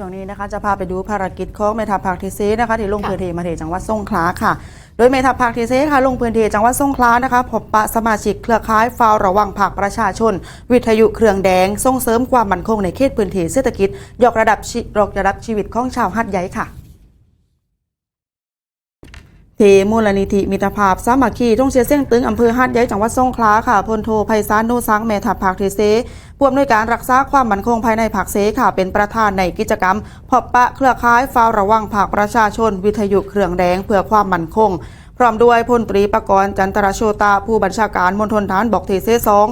ช่วงนี้นะคะจะพาไปดูภารกิจของเมทัพภาคทีเซนะคะที่ลงพื้นที่มาที่จังหวัดสงขลาค่ะ โดยเมทัพภาคทีเซค่ะลงพื้นที่จังหวัดสงขลานะคะพบปะสมาชิกเครือข่ายเฝ้าระวังภาคประชาชน วิทยุเครื่องแดงส่งเสริมความมั่นคงในเขตพื้นที่เศรษฐกิจยกระดับชียกระดับชีวิตของชาวหัดใหญ่ค่ะ ทีมูลนิธิมิตรภาพสามัคคีทุ่งเชียเส้งตึงอำเภอหาดใหญ่จังหวัดสงขลาค่ะพลโทไพศาลโนซังแม่ทัพภาคเทเซผู้อำนวยการรักษาความมั่นคงภายในภาคเซค่ะ เป็นประธานในกิจกรรมพบปะเครือข่ายเฝ้าระวังภาคประชาชน วิทยุเครื่องแดงเพื่อความมั่นคง พร้อมด้วยพลตรีประกรณ์จันทรโชตา ผู้บัญชาการมณฑลฐานบอกเทเซสอง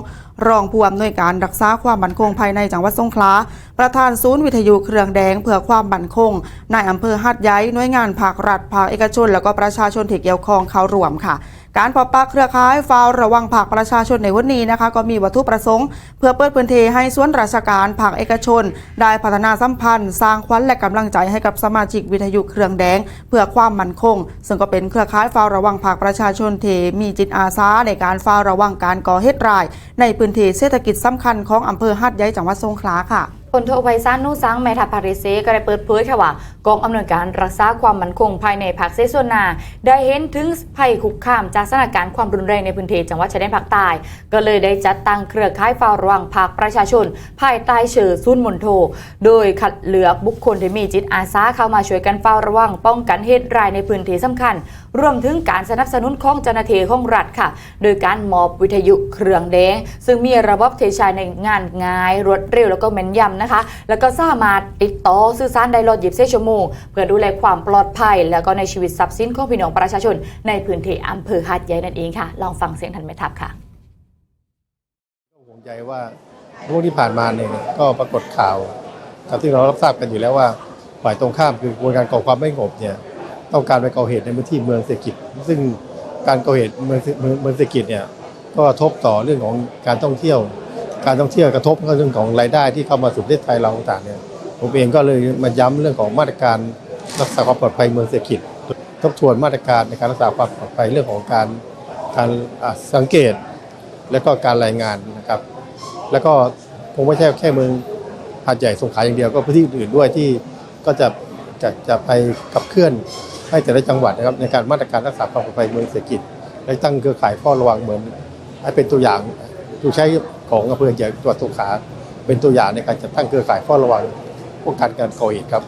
รองผู้อำนวยการรักษาความมั่นคงภายในจังหวัดสงขลา ประธานศูนย์วิทยุเครื่องแดงเพื่อความมั่นคงนายอำเภอหัดย้ายหน่วยงานภาครัฐภาคเอกชน และก็ประชาชนที่เกี่ยวข้องเข้าร่วมค่ะ การพบปะเครือข่ายเฝ้าระวังภาคประชาชนในวันนี้นะคะ ก็มีวัตถุประสงค์ เพื่อเปิดพื้นที่ให้ส่วนราชการภาคเอกชน ได้พัฒนาสัมพันธ์ สร้างขวัญและกำลังใจให้กับสมาชิกวิทยุเครื่องแดง เพื่อความมั่นคง ซึ่งก็เป็นเครือข่ายเฝ้าระวังภาคประชาชนที่มีจิตอาสาในการเฝ้าระวังการก่อเหตุร้าย ในพื้นที่เศรษฐกิจสำคัญของอำเภอหาดใหญ่จังหวัดสงขลาค่ะ พลโทไพศาลนุสังแมทัพภาคเซก็ได้เปิดเผยค่ะว่ากองอำนวยการรักษาความมั่นคงภายในภาคเซส่วนนา ได้เห็นถึงภัยคุกคามจากสถานการณ์ความรุนแรงในพื้นที่จังหวัดชายแดนภาคใต้ก็เลยได้จัดตั้งเครือข่ายเฝ้าระวังภาคประชาชน ภายใต้เชื่อซุนมนโท โดยคัดเลือกบุคคลที่มีจิตอาสาเข้ามาช่วยกันเฝ้าระวังป้องกันเหตุร้ายในพื้นที่สำคัญ รวมถึงการสนับสนุนของเจ้าหน้าที่ของรัฐค่ะ โดยการมอบวิทยุเครื่องแดง ซึ่งมีระบบเทชายในงานง่าย รวดเร็วแล้วก็แม่นยำนะคะ แล้วก็สามารถติดต่อสื่อสารได้รอดหยิบเซชมงเพื่อดูแลความปลอดภัย แล้วก็ในชีวิตทรัพย์สินของพี่น้องประชาชน ในพื้นที่อำเภอหาดใหญ่นั่นเองค่ะ ลองฟังเสียงทันแม่ทัพค่ะห่วงใจว่าเมื่อที่ผ่านมาเนี่ยก็ปรากฏข่าวครับที่เรารับทราบกันอยู่แล้วว่าฝ่ายตรงข้ามคือกระบวนการก่อความไม่สงบเนี่ย ต้องการไปก่อเหตุในพื้นที่เมืองเศรษฐกิจ ซึ่งการก่อเหตุเมืองเมืองเศรษฐกิจเนี่ยก็กระทบต่อเรื่องของการท่องเที่ยว การท่องเที่ยวกระทบก็เรื่องของรายได้ที่เข้ามาสู่ประเทศไทยเราต่างเนี่ยผมเองก็เลยมาย้ำเรื่องของมาตรการรักษาความปลอดภัยเมืองเศรษฐกิจทบทวนมาตรการในการรักษาความปลอดภัยเรื่องของการการสังเกต และก็การรายงานนะครับ แล้วก็คงไม่ใช่แค่เมืองหาดใหญ่สงขลาอย่างเดียวก็พื้นที่อื่นด้วยที่ก็จะจะจะไปขับเคลื่อน ให้แต่ละจังหวัดนะครับในการมาตรการรักษาความปลอดภัยเมืองเศรษฐกิจและตั้งเครือข่ายเฝ้าระวังเหมือนให้เป็นตัวอย่างถูกใช้ของอำเภอใหญ่จังหวัดสงขลาเป็นตัวอย่างในการจัดตั้งเครือข่ายเฝ้าระวังป้องกันการก่อเหตุครับ